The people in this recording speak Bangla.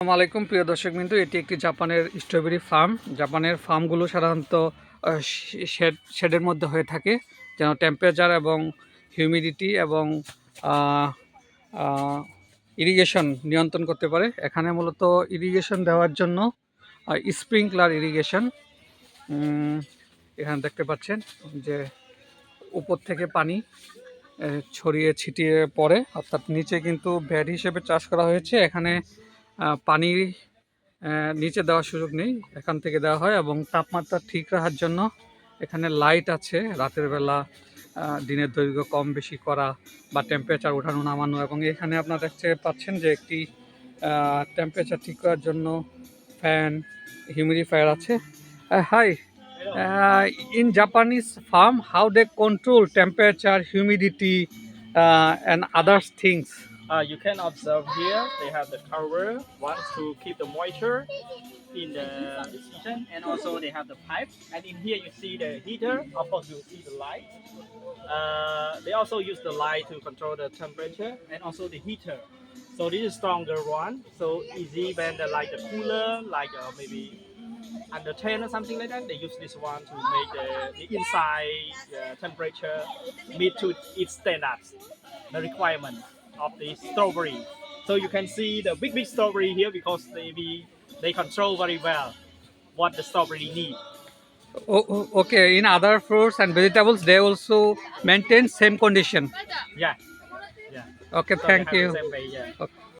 আসসালামু আলাইকুম, প্রিয় দর্শক বিন্দু, এটি একটি জাপানের স্ট্রবেরি ফার্ম জাপানের ফার্মগুলো সাধারণত শেড শেডের মধ্যে হয়ে থাকে, যেন টেম্পারেচার এবং হিউমিডিটি এবং ইরিগেশন নিয়ন্ত্রণ করতে পারে। এখানে মূলত ইরিগেশন দেওয়ার জন্য স্প্রিংকলার ইরিগেশন এখানে দেখতে পাচ্ছেন যে উপর থেকে পানি ছড়িয়ে ছিটিয়ে পড়ে। অর্থাৎ নিচে কিন্তু ব্যাড হিসেবে চাষ করা হয়েছে। এখানে পানি নিচে দেওয়ার সুযোগ নেই, এখান থেকে দেওয়া হয় এবং তাপমাত্রা ঠিক রাখার জন্য এখানে লাইট আছে। রাতের বেলা দিনের দৈর্ঘ্য কম বেশি করা বা টেম্পারেচার ওঠানো নামানো এবং এখানে আপনারা দেখতে পাচ্ছেন যে একটি টেম্পারেচার ঠিক করার জন্য ফ্যান হিউমিডিফায়ার আছে। Hi in Japanese firm how they control temperature humidity and others things Uh, you can observe here they have the cover one to keep the moisture in the season and also they have the pipe. And in here you see the heater of course you see the light. Uh, they also use the light to control the temperature and also the heater. So this is stronger one. So easy when the like the cooler like uh, maybe under 10 or something like that they use this one to make the, the inside uh, temperature meet to its standards the requirement of the strawberry. So you can see the big big strawberry here because they be, they control very well what the strawberry need. O- o- okay, in other fruits and vegetables, they also maintain same condition. Yeah. Yeah. Okay, So thank you. way, yeah. Okay.